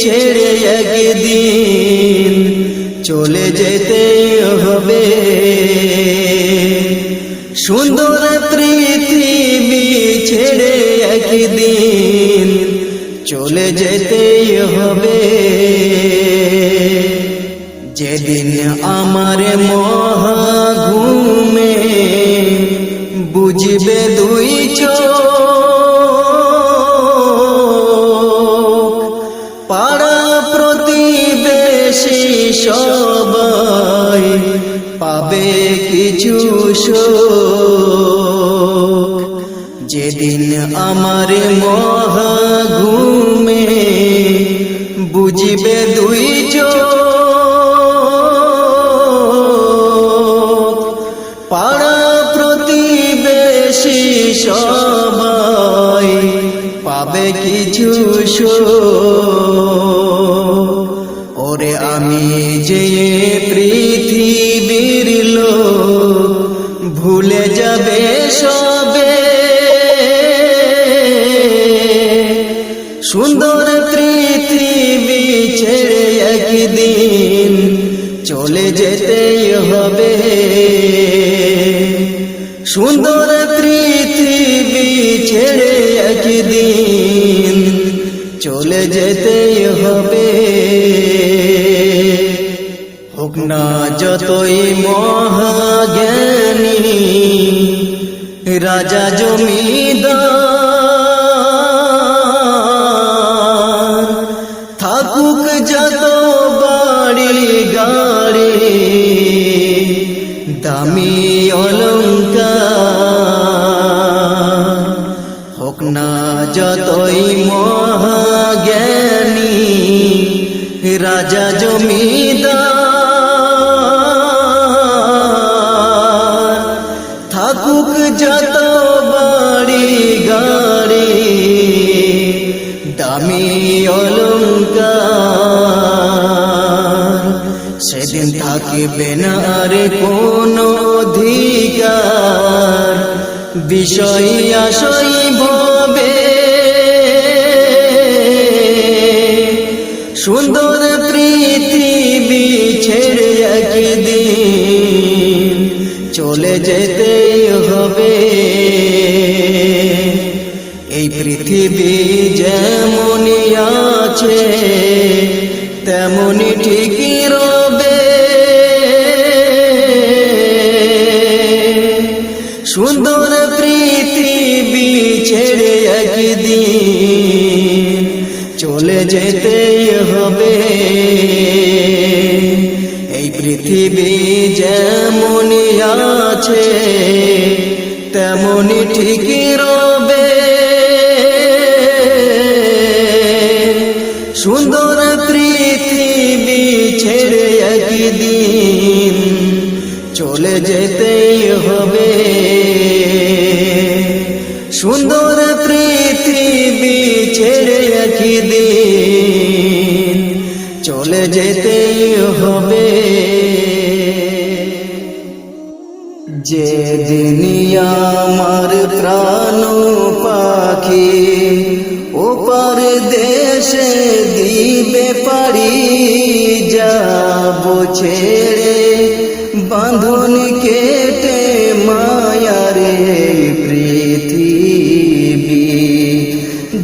ছেড়ে একদিন চলে যেতে হবে। সুন্দর পৃথিবী ছেড়ে একদিন চলে যেতে হবে। যেদিন আমার মহাঘুমে বুঝবে দুই show. ভুলে যাবে সবে। মহাজ্ঞানী রাজা জমিদার। থাকুক যত বাড়ি গাড়ি, দামি অলঙ্কার। সেদিন থাকিবে না আর কোন অধিকার। বিষয় আশয় যেতেই হবে। এই পৃথিবী যেমনই আছে, তেমনই ঠিকই রবে। সুন্দর পৃথিবী ছেড়ে একদিন চলে যেতেই পৃথিবী যেমনই আছে, তেমনই ঠিক রবে। সুন্দর পৃথিবী ছেড়ে একদিন চলে যেতেই হবে। সুন্দর পৃথিবী ছেড়ে একদিন চলে যেতেই যে দিনিয়া আমার প্রাণ পাখি ওপার দেশে দিবে পারি যাব ছেড়ে, বাঁধন কেটে মায়ারে পৃথিবী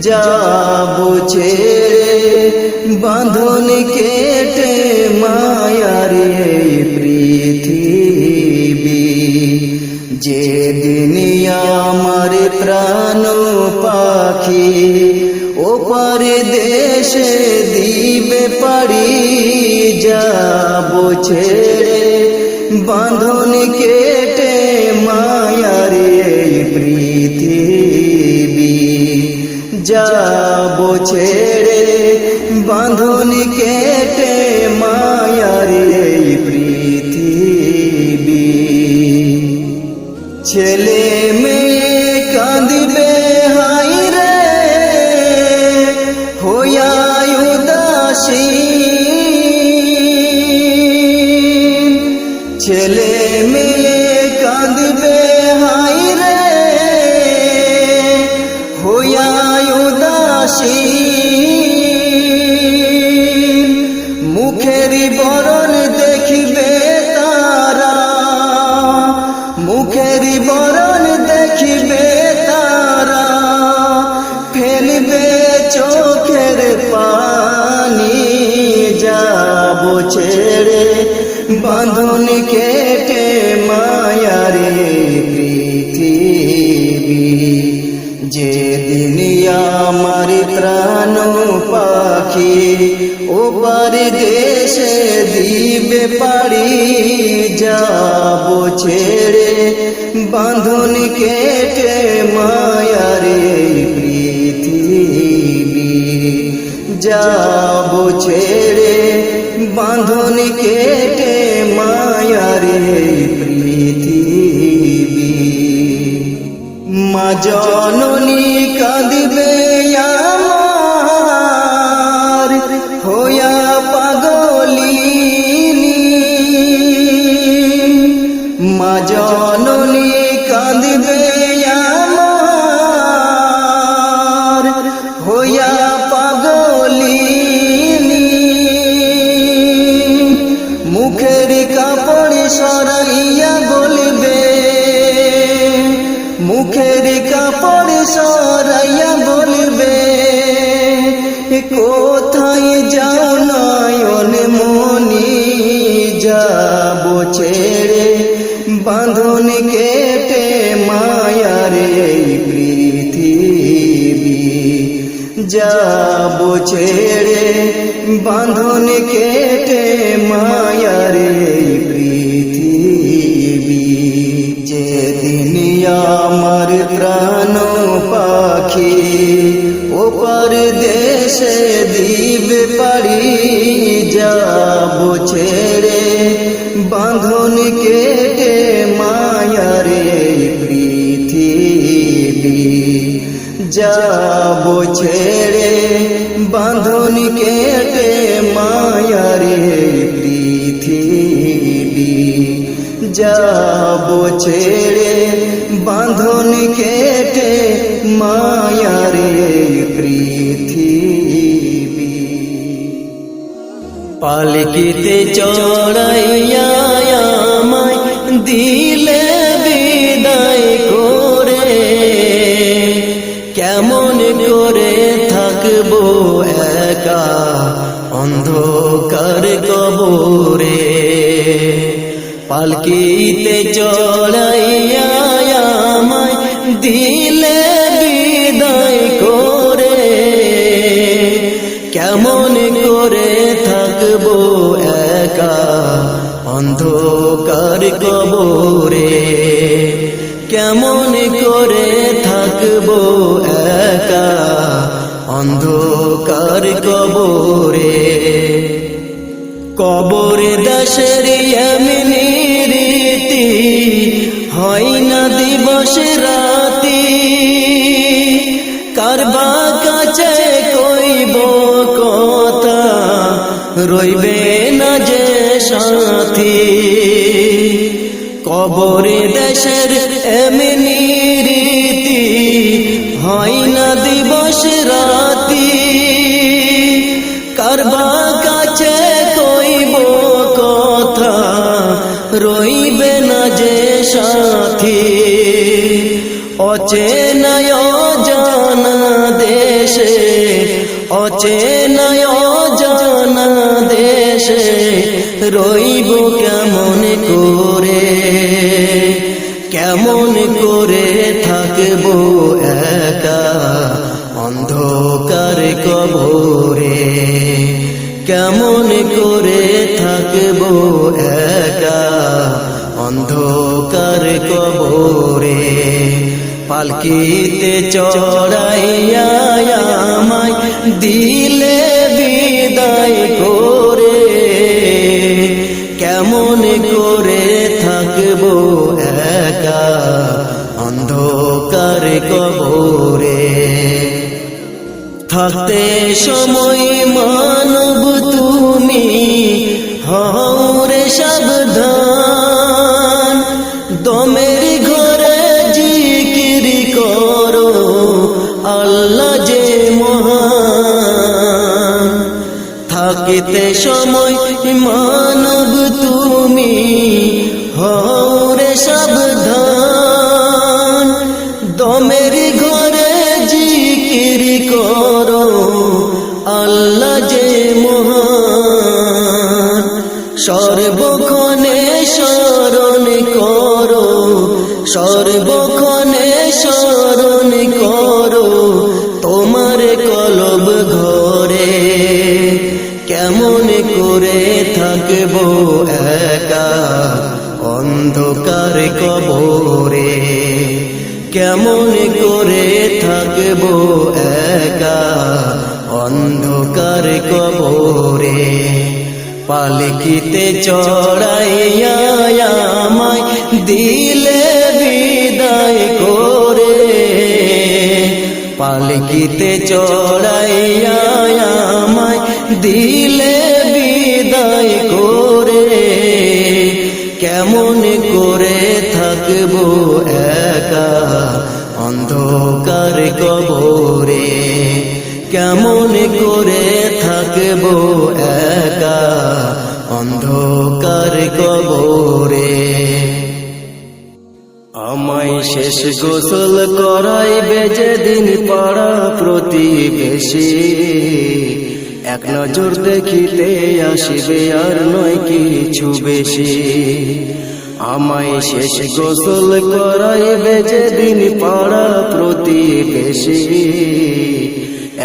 যাব ছেড়ে, বাঁধন কেটে মায়ারে যে দুনিয়া আমার প্রাণ পাখি ও দেশে দিবে পারি যাব ছেড়ে, বাঁধন কেটে মায়ার পৃথিবী যাব ছেড়ে, বাঁধন কেটে মা ছেলে যেদিন আমার প্রাণ পাখি, ও ওপার দেশে দিবে পারি যাব ছেড়ে। বাঁধন কেটে মায়ারে পৃথিবী যাব ছেড়ে। বাঁধন কেটে মায়ারে পৃথিবী মা জননী কাঁদিবে আমার, হইয়া পাগলিনী। মা জননী কাঁদিবে আমার, হইয়া পাগলিনী। মুখের কাপড় সরাইয়া কোথায় যাও নয়ন মনি যাব ছেড়ে, বাঁধন কেটে মায়ার এই পৃথিবী যাব ছেড়ে, বাঁধন কেটে মায়ার এই পৃথিবী যেদিন আমার প্রাণ পাখি ওপার দেশে দিবে পারি যাব ছেড়ে। বাঁধন কেটে মায়ার পৃথিবী। যাব ছেড়ে, বাঁধন কেটে মায়ার পৃথিবী। যাব ছেড়ে বাঁধন কেটে মায়ার পৃথিবী। পালকিতে চড়াইয়া আমায় দিলে বিদায় করে। কেমন করে থাকব একা অন্ধকার কবরে? পালকিতে চড়াইয়া আমায় দিলে বিদায় করে। কেমন করে থাকব একা অন্ধকার কবরে? কেমন করে থাকব একা অন্ধকার কবরে? কবরে দেশের রাতি কারবা কাছে কইব কথা, রইবে না যে সাথী। কবরে দেশের এমনি রীতি, হয় না দিবস রাতি। কারবা অচেনায় জানা দেশে, অচেনায় জানা দেশে রইব কেমন করে? কেমন করে থাকব একা অন্ধকার কবরে? কেমন করে থাকব একা অন্ধকার কবরে? পালকিতে চড়াইয়া দিলে বিদায় করে। কেমন করে থাকব একা অন্ধকার কবরে? থাকতে সময় মানব কেমন করে থাকব একা? অন্ধকার কবরে পালকিতে চড়াইয়া আমায় দিলে বিদায় করে। পালকিতে চড়াইয়া আমায় দিলে বিদায় করে। কেমন করে থাকব কেমন করে থাকব একা? অন্ধকার কবরে। আমায় শেষ গোসল করাই করাইবে যেদিন পাড়া প্রতিবেশী। এক নজর দেখিতে আসিবে আর নয় কিছু বেশি। আমায় শেষ গোসল করাইবে যেদিন পাড়া প্রতিবেশী।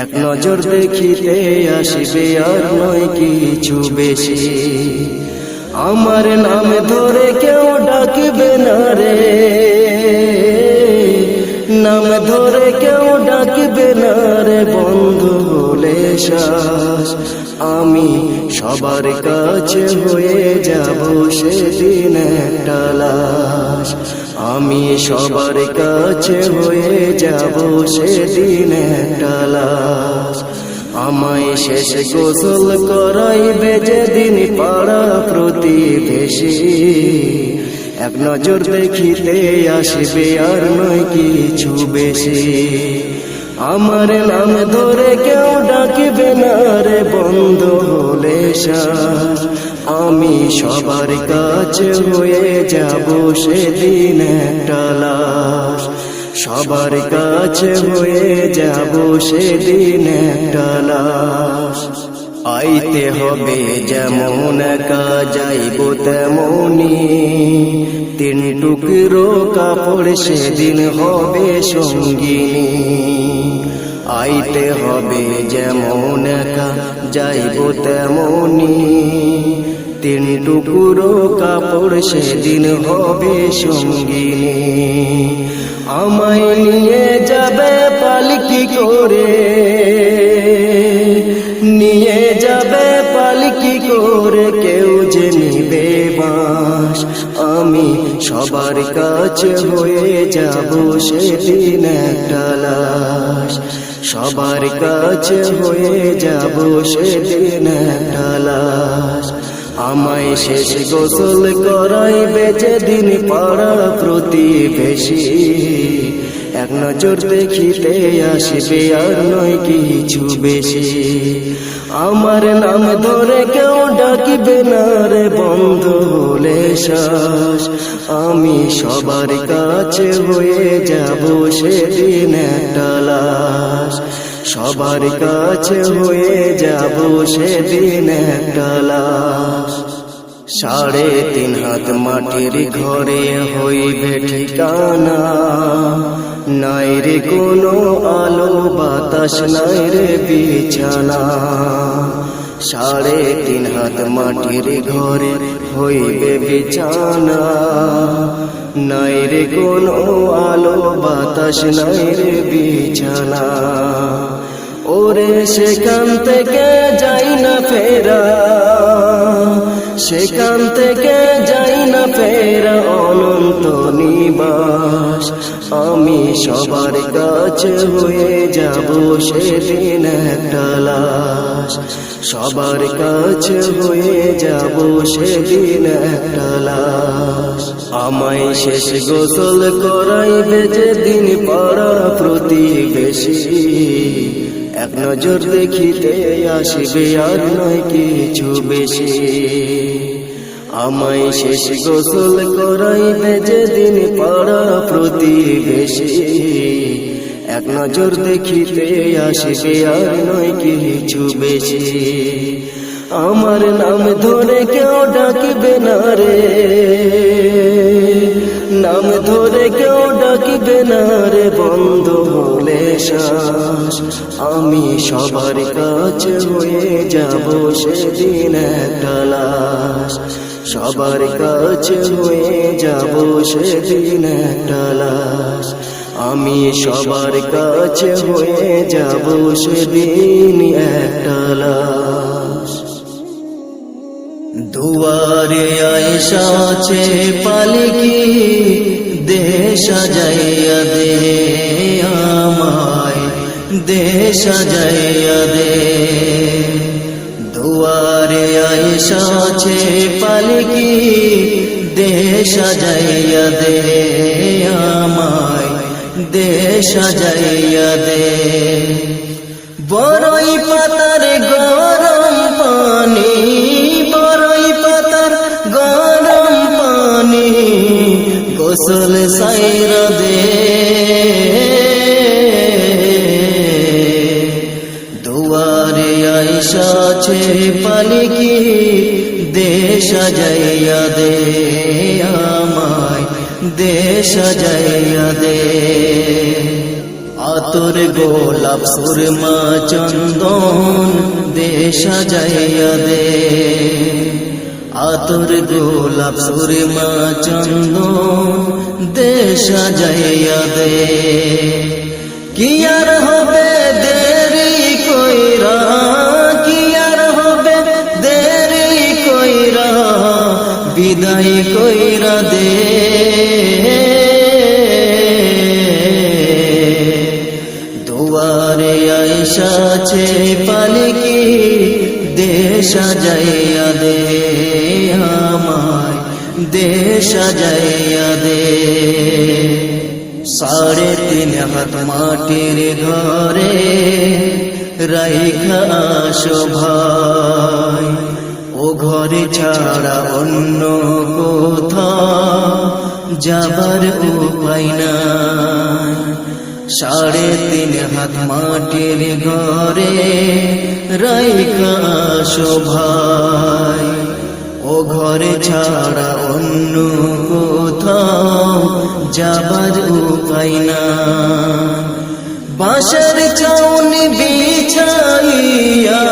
এক নজর দেখিতে আসিবে আর নয় কিছু বেশি। আমার নাম ধরে কেউ ডাকবে না রে। নাম ধরে কেউ ডাকবে না রে, বন্ধু শ্বাস। আমি সবার কাছে হয়ে যাব সেদিন একটা লাশ। আমি সবার কাছে হয়ে যাব সেদিন একটা আমায় শেষ গোসল করাইবে যেদিন পাড়া প্রতিবেশী। এক নজর দেখিতে আসবে আর নয় কিছু বেশি। আমার নাম ধরে কেউ ডাকিবে না রে বন্ধ হলে শ্বাস আমি সবার কাছে হয়ে যাব সেদিন একটা সবার কাছে হয়ে যাব সেদিন একটা আইতে হবে যেমন একা, যাইব তেমনি। তিন টুকরো কাপড় সেদিন হবে সঙ্গিনী। আইতে হবে যেমন একা, যাইব তেমনি। তিন টুকরো কাপড় সেদিন হবে সঙ্গিনী। আমায় নিয়ে যাবে পালকি করে। নিয়ে যাবে পালকি করে, কেউ যে নিবে বাস আমি সবার কাছে হয়ে যাব সেদিন একটা লাশ। সবার কাছে হয়ে যাব সেদিন একটা আমায় শেষ গোসল করাইবে যেদিন পাড়া প্রতিবেশী। এক নজর দেখিতে আসবে আর নয় কিছু বেশি। আমার নাম ধরে কেউ ডাকিবে না রে বন্ধ হলে শ্বাস। আমি সবার কাছে হয়ে যাব সেদিন একটা লাশ। সবার কাছে হয়ে যাব সেদিন একটা লাশ। সাড়ে তিন হাত মাটির ঘরে হইবে ঠিকানা। নাই রে কোনো আলো, বাতাস, নাই রে বিছানা। সাড়ে তিন হাত মাটির ঘরে হইবে বিছানা। নাই রে কোনো আলো, বাতাস, নাই রে বিছানা। ওরে সেখান থেকে যাই না ফেরা। সেখান থেকে যাই না ফেরা, অনন্ত নিবাস। আমি সবার কাছে হয়ে যাব সেদিন একটা লাশ। সবার কাছে হয়ে যাব সেদিন একটা লাশ। আমায় শেষ গোসল করাইবে যেদিন পাড়া প্রতিবেশী। এক নজর দেখিতে আসিবে আর নয় কিছু বেশি। আমায় শেষ গোসল করাইবে যেদিন পাড়া প্রতিবেশী। এক নজর দেখিতে আসিবে আর নয় কিছু বেশি। আমার নাম ধরে কেউ ডাকিবে না রে। নাম ধরে কেউ ডাকিবে না রে, বন্ধ হলে শ্বাস। আমি সবার কাছে হয়ে যাব সেদিন একটা লাশ। সবার কাছে হয়ে যাব সেদিন একটা লাশ। আমি সবার কাছে হয়ে যাব সেদিন একটা লাশ। দুয়ারে আয়সা আছে, পালকি দে সাজাইয়া দে আমায় দে সাজাইয়া দে। দুয়ারে আয়সা আছে, পালকি দে সাজাইয়া দে আমায় দে সাজাইয়া দে। বড়ই পাতার গরম পানি বড়ই পাতার গরম পানি, গোসল সাইরা দে। আছে পালিকি দে সাজাইয়া দে আমায় দে সাজাইয়া দে আতর গোলাপ সুরমা চন্দন দে সাজাইয়া দে আতর গোলাপ সুরমা চন্দন দে সাজাইয়া দে কি আর হবে বিদায় কইরা দে। দুয়ারে আয়সা আছে, পালকি দে সাজাইয়া দে। আমায় দে সাজাইয়া দে। সাড়ে তিন হাত মাটির ঘরে রাইখা ভাই। ও ঘরে ছাড়া অন্য কোথাও যাবার উপায় নাই। সাড়ে তিন হাত মাটির ঘরে আসো ভাই। ও ঘরে ছাড়া অন্য কোথাও যাবার উপায় না বাঁশের চাউনি বিছাইয়া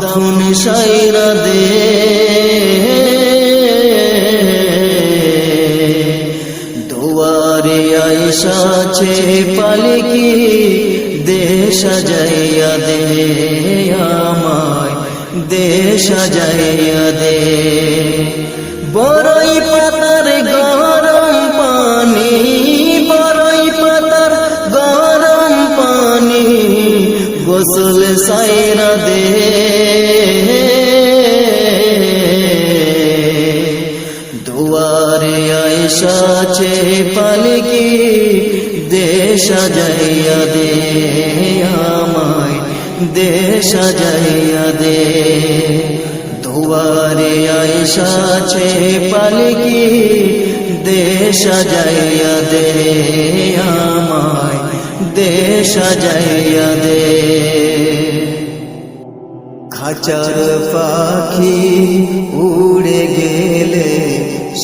দাফন সাইরা দে। দুয়ারে আইসা আছে, পালকি দে সাজাইয়া দে। আমায় দে সাজাইয়া দে। বড়ই সাচে পালকি দে সাজাইয়া দে আমায় দে সাজাইয়া দে। খাচার পাখি উড়ে গেলে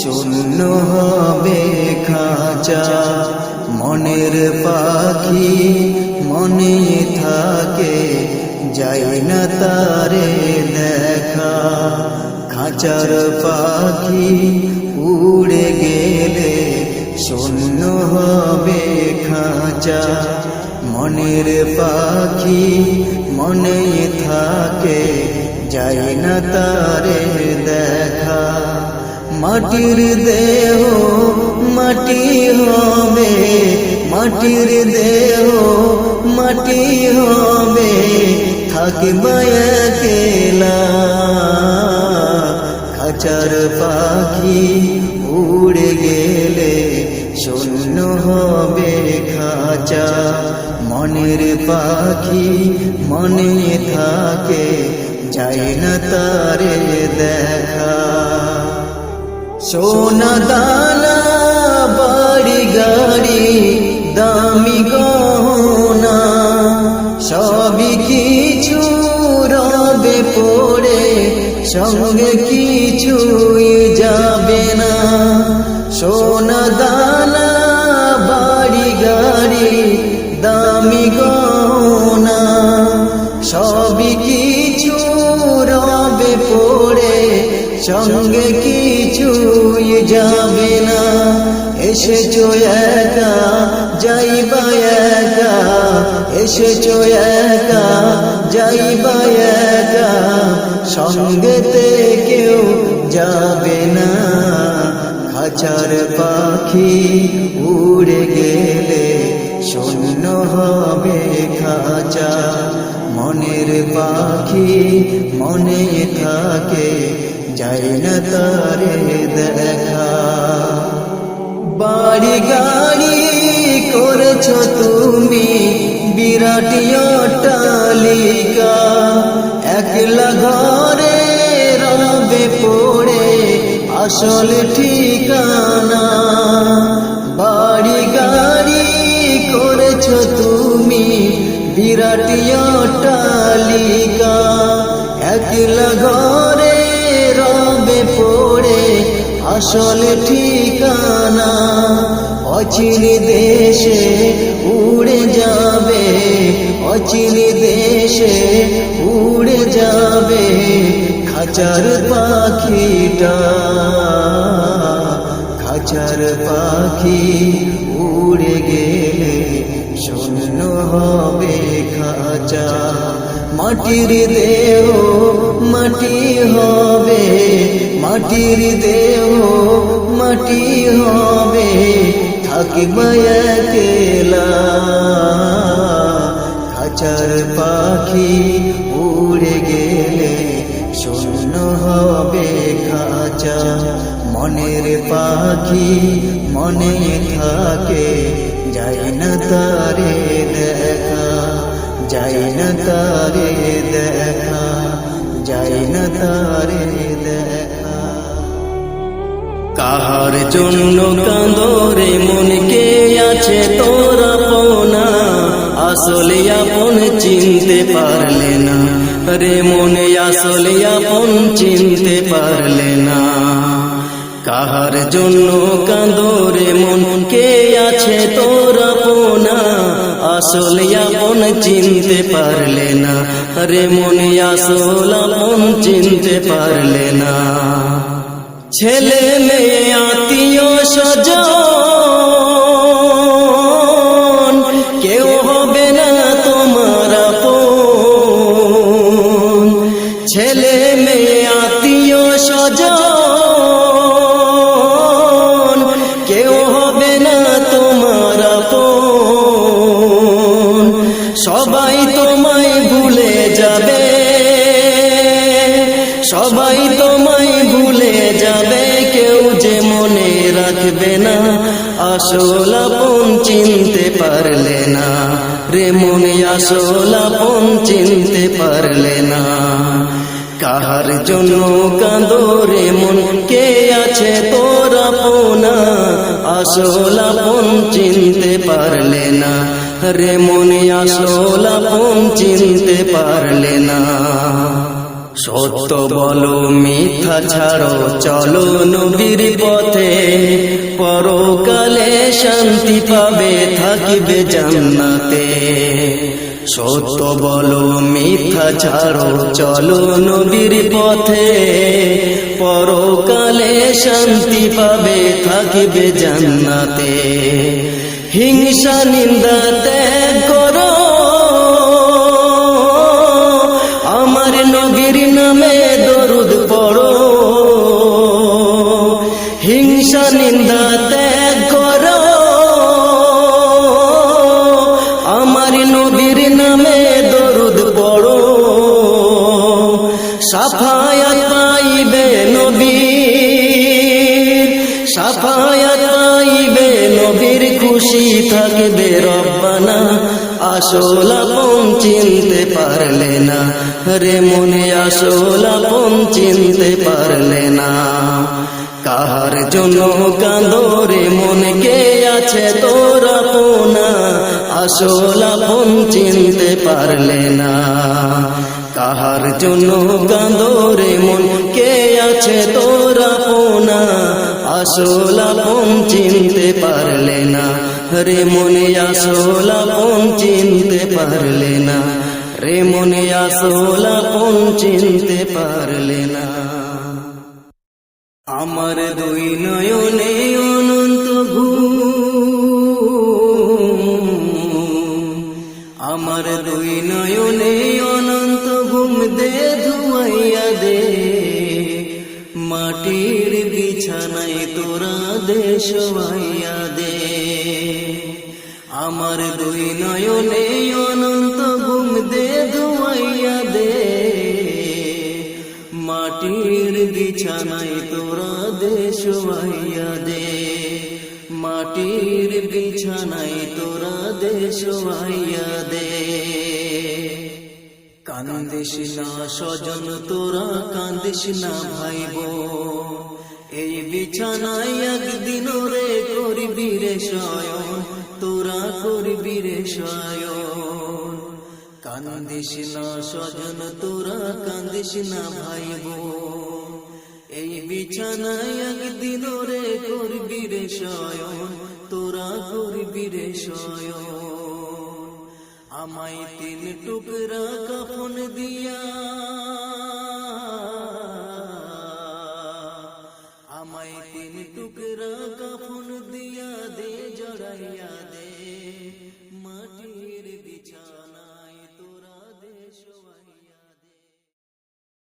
শূন্য হবে খাঁচা। মনের পাখি মনে থাকে, যাই না তারে খাঁচার পাখি উড়ে গেলে শূন্য হবে খাঁচা। মনের পাখি মনে থাকে যাই না তারে দেখা। মাটির দেহ, মাটি হবে, মাটির দেহ, মাটি হবে, থাকবে একলা। খাঁচার পাখি উড়ে গেলে শূন্য হবে খাঁচা। মনের পাখি মনে থাকে, যাই না তারে দেখা। সোনা দানা, বাড়ি গাড়ি, দামি গহনা, সবই কিছু রবে পড়ে, সঙ্গে একা, যাইবা একা, এসেছ একা, যাইবা একা সঙ্গেতে কেউ যাবে না। খাঁচার পাখি উড়ে গেলে শূন্য হবে খাঁচা। মনের পাখি মনে থাকে, যাই না তারে দেখা। বাড়ি গাড়ি করেছ তুমি, বিরাট অট্টালিকা। একলা ঘরে রবে পড়ে আসল ঠিকানা। বাড়ি গাড়ি করেছ তুমি, বিরাট অট্টালিকা। একলা ঘরে রবে পড়ে আসল ঠিকানা অচিন দেশে উড়ে যাবে, অচিন দেশে উড়ে যাবে খাঁচার পাখিটা। খাঁচার পাখি উড়ে গেলে শূন্য হবে খাঁচা। মাটির দেহ মাটি হবে মাটির দেহ মাটি হবে, থাকবে একলা। খাঁচার পাখি উড়ে গেলে শূন্য হবে খাঁচা। মনের পাখি মনে থাকে, যাই না তারে দেখা, যাই না তারে দেখা, যাই না তারে কাহার জন্য কান্দরে মনকে আছে তোরা পোনা আসলে আপন চিনতে পারলে না। রে মনে আসলে আপন চিনতে পারলে না। কাহার জন্য কান্দরে মনকে আছে তোরা পোনা আসলে আপন চিনতে পারলে না। রে মনে আসল আপন চিনতে পারলে না। ছেলে মেয়ে আত্মীয় স্বজন। আসল আপন চিনতে পারলে না। রে মনে আসল চিনতে পারলে না। কাহার জন্য কাঁদরে মন, কে আছে তোরা পোনা আসল আপন চিনতে পারলে না। রে মনে আসল চিনতে পারলে না। সত্য বলো, মিথ্যা ছাড়ো, চলো নবীর পথে। পরকালে শান্তি পাবে, থাকিবে জান্নাতে। সত্য বলো, মিথ্যা ছাড়ো, চলো নবীর পথে। পরকালে শান্তি পাবে, থাকিবে জান্নাতে। হিংসা, নিন্দা আপন চিনতে পারলে না। কাহার জন্য কান্দরে মন কে আছে তোর আপনা। আসল আপন চিনতে পারলে না। কাহার জন্য কান্দরে মন কে আছে তোর আপনা। আসল আপন চিনতে পারলে না। রে মনে আসল আপন চিনতে পারলে না। রে মনে আসল আপন চিনতে পারলে না। আমার দুই নয়নে অনন্ত ঘুম। আমার দুই নয়নে অনন্ত ঘুম দে ধুয়াইয়া দে। মাটির বিছানায় তোরা দে শোয়াইয়া দে। আমার দুই নয়নে বিছানায় তোরা দে শোয়াইয়া দে। মাটির বিছানায় তোরা দে শোয়াইয়া দে। কান্দিস না স্বজন, তোরা কান্দিস না ভাইব। এই বিছানায় একদিন রে করবি রে শয়ন, তোরা করবি রে শয়ন। কান্দিস না স্বজন, তোরা কান্দিস না ভাইব। এই বিছানায় একদিন রে করবি রে শয়ন, তোরা করবি রে শয়ন। আমায় তিন টুকরা কাফন দিয়া